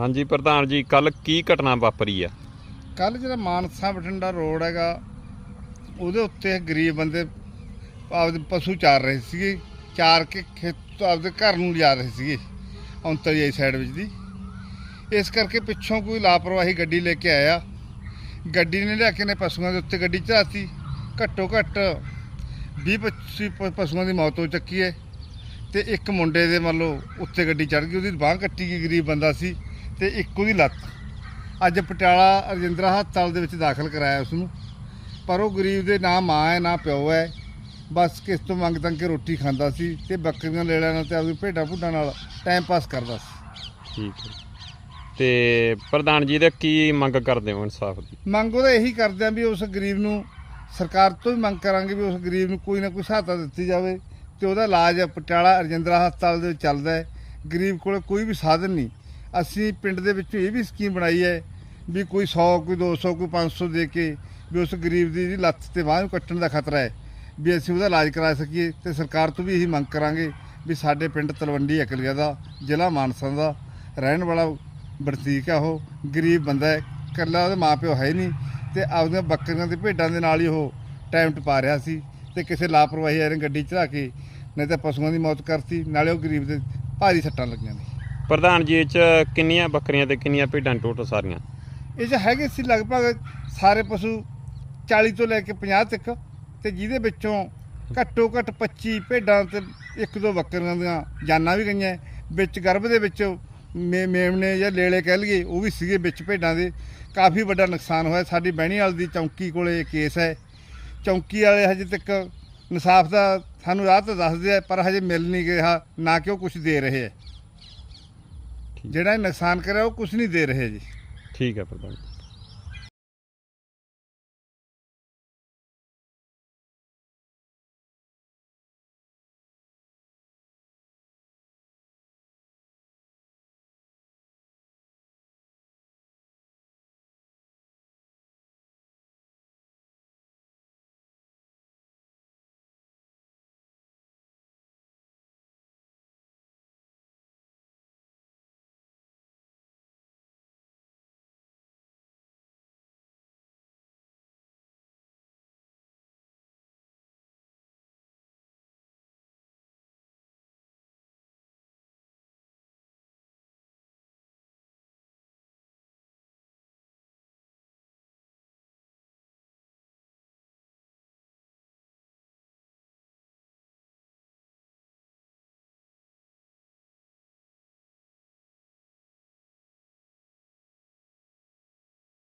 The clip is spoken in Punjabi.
ਹਾਂਜੀ, ਪ੍ਰਧਾਨ ਜੀ ਕੱਲ ਕੀ ਘਟਨਾ ਵਾਪਰੀ ਆ? ਕੱਲ ਜਿਹੜਾ ਮਾਨਸਾ ਬਠਿੰਡਾ ਰੋਡ ਹੈਗਾ, ਉਹਦੇ ਉੱਤੇ ਗਰੀਬ ਬੰਦੇ ਆਪਦੇ ਪਸ਼ੂ ਚਾਰ ਰਹੇ ਸੀਗੇ, ਚਾਰ ਕੇ ਖੇਤ ਆਪਦੇ ਘਰ ਨੂੰ ਲਿਜਾ ਰਹੇ ਸੀਗੇ, ਔਂਤਰੀ ਸਾਈਡ ਵਿੱਚ ਦੀ। ਇਸ ਕਰਕੇ ਪਿੱਛੋਂ ਕੋਈ ਲਾਪਰਵਾਹੀ ਗੱਡੀ ਲੈ ਕੇ ਆਇਆ। ਗੱਡੀ ਨੇ ਲਿਆ ਕੇ ਨੇ ਪਸ਼ੂਆਂ ਦੇ ਉੱਤੇ ਗੱਡੀ ਚੜਾਤੀ ਘੱਟੋ ਘੱਟ 20 25 ਪ- ਪਸ਼ੂਆਂ ਦੀ ਮੌਤ ਹੋ ਚੱਕੀ ਹੈ। ਤੇ ਇੱਕ ਮੁੰਡੇ ਦੇ ਮੰਨ ਲਓ ਉੱਤੇ ਗੱਡੀ ਚੜ ਗਈ, ਉਹਦੀ ਬਾਂਹ ਕੱਟੀ ਗਈ, ਗਰੀਬ ਬੰਦਾ ਸੀ। ਤੇ ਇੱਕ ਉਹਦੀ ਲੱਤ। ਅੱਜ ਪਟਿਆਲਾ ਰਜਿੰਦਰਾ ਹਸਪਤਾਲ ਦੇ ਵਿੱਚ ਦਾਖਲ ਕਰਾਇਆ ਉਸ ਨੂੰ ਪਰ ਉਹ ਗਰੀਬ ਦੇ ਨਾ ਮਾਂ ਹੈ ਨਾ ਪਿਓ ਹੈ। ਬਸ ਕਿਸ ਤੋਂ ਮੰਗ ਤੰਗ ਕੇ ਰੋਟੀ ਖਾਂਦਾ ਸੀ ਤੇ ਬੱਕਰੀਆਂ ਲੈ ਲੈਣਾ ਤੇ ਆਪਦੀ ਭੇਡਾਂ ਭੁੱਡਾਂ ਨਾਲ ਟਾਈਮ ਪਾਸ ਕਰਦਾ ਸੀ। ਠੀਕ ਹੈ। ਤੇ ਪ੍ਰਧਾਨ ਜੀ ਦੇ ਕੀ ਮੰਗ ਕਰਦੇ ਹੋ ਇਨਸਾਫ ਦੀ? ਮੰਗ ਉਹਦਾ ਇਹੀ ਕਰਦੇ ਆ ਵੀ ਉਸ ਗਰੀਬ ਨੂੰ ਸਰਕਾਰ ਤੋਂ ਵੀ ਮੰਗ ਕਰਾਂਗੇ ਵੀ ਉਸ ਗਰੀਬ ਨੂੰ ਕੋਈ ਨਾ ਕੋਈ ਸਹਾਇਤਾ ਦਿੱਤੀ ਜਾਵੇ ਤੇ ਉਹਦਾ ਇਲਾਜ ਪਟਿਆਲਾ ਰਜਿੰਦਰਾ ਹਸਪਤਾਲ ਦੇ ਵਿੱਚ ਚੱਲਦਾ ਹੈ। ਗਰੀਬ ਕੋਲ ਕੋਈ ਵੀ ਸਾਧਨ ਨਹੀਂ। ਅਸੀਂ ਪਿੰਡ ਦੇ ਵਿੱਚ ਇਹ ਵੀ ਸਕੀਮ ਬਣਾਈ ਹੈ ਵੀ ਕੋਈ 100 ਕੋਈ 200 ਕੋਈ 500 ਦੇ ਕੇ ਵੀ ਉਸ ਗਰੀਬ ਦੀ ਜਿਹੜੀ ਲੱਤ ਤੇ ਬਾਂਹ ਨੂੰ ਕੱਟਣ ਦਾ ਖਤਰਾ ਹੈ, ਵੀ ਅਸੀਂ ਉਹਦਾ ਇਲਾਜ ਕਰਾ ਸਕੀਏ ਤੇ ਸਰਕਾਰ ਤੋਂ ਵੀ ਇਹੀ ਮੰਗ ਕਰਾਂਗੇ ਵੀ ਸਾਡੇ ਪਿੰਡ ਤਲਵੰਡੀ ਅਕਲੀਆ ਦਾ ਜ਼ਿਲ੍ਹਾ ਮਾਨਸਾ ਦਾ ਰਹਿਣ ਵਾਲਾ ਬਰਤੀਕ ਆ ਉਹ, ਗਰੀਬ ਬੰਦਾ ਹੈ, ਇਕੱਲਾ ਉਹਦੇ ਮਾਪਿਓ ਹੈ ਨਹੀਂ ਤੇ ਆਪਦੀਆਂ ਬੱਕਰੀਆਂ ਤੇ ਭੇਡਾਂ ਦੇ ਨਾਲ ਹੀ ਉਹ ਟਾਈਮ ਟਪਾ ਰਿਹਾ ਸੀ ਤੇ ਕਿਸੇ ਲਾਪਰਵਾਹੀ ਆਰੇ ਗੱਡੀ ਚੜਾ ਕੇ ਨਹੀਂ ਤਾਂ ਪਸ਼ੂਆਂ ਦੀ ਮੌਤ ਕਰਤੀ, ਨਾਲੇ ਉਹ ਗਰੀਬ ਦੇ ਭਾਰੀ ਸੱਟਾਂ ਲੱਗੀਆਂ ਨੇ। ਪ੍ਰਧਾਨ ਜੀ, ਇਹ ਚ ਕਿੰਨੀਆਂ ਬੱਕਰੀਆਂ ਤੇ ਕਿੰਨੀਆਂ ਭੇਡਾਂ ਟੋਟਲ ਸਾਰੀਆਂ? ਇਹ 'ਚ ਹੈਗੇ ਸੀ ਲਗਭਗ ਸਾਰੇ ਪਸ਼ੂ 40 ਤੋਂ ਲੈ ਕੇ 50 ਤੱਕ ਤੇ ਜਿਹਦੇ ਵਿੱਚੋਂ ਘੱਟੋ ਘੱਟ 25 ਭੇਡਾਂ ਤੇ ਇੱਕ ਦੋ ਬੱਕਰੀਆਂ ਦੀਆਂ ਜਾਨਾਂ ਵੀ ਗਈਆਂ। ਵਿੱਚ ਗਰਭ ਦੇ ਵਿੱਚ ਮੇ- ਮੇਮਣੇ ਜਾਂ ਲੇਲੇ ਕਹਿ ਲਈਏ, ਉਹ ਵੀ ਸੀਗੇ ਵਿੱਚ ਭੇਡਾਂ ਦੇ। ਕਾਫੀ ਵੱਡਾ ਨੁਕਸਾਨ ਹੋਇਆ। ਸਾਡੀ ਬਹਿਣੀਵਾਲ ਦੀ ਚੌਂਕੀ ਕੋਲੇ ਕੇਸ ਹੈ। ਚੌਂਕੀ ਵਾਲੇ ਹਜੇ ਤੱਕ ਇਨਸਾਫ ਦਾ ਸਾਨੂੰ ਰਾਹ ਤਾਂ ਦੱਸਦੇ ਆ, ਪਰ ਹਜੇ ਮਿਲ ਨਹੀਂ ਰਿਹਾ, ਨਾ ਕਿ ਉਹ ਕੁਝ ਦੇ ਰਹੇ ਹੈ ਜਿਹੜਾ ਇਹ ਨੁਕਸਾਨ ਕਰਿਆ ਉਹ ਕੁਝ ਨਹੀਂ ਦੇ ਰਹੇ ਜੀ। ਠੀਕ ਹੈ ਪ੍ਰਧਾਨ ਜੀ।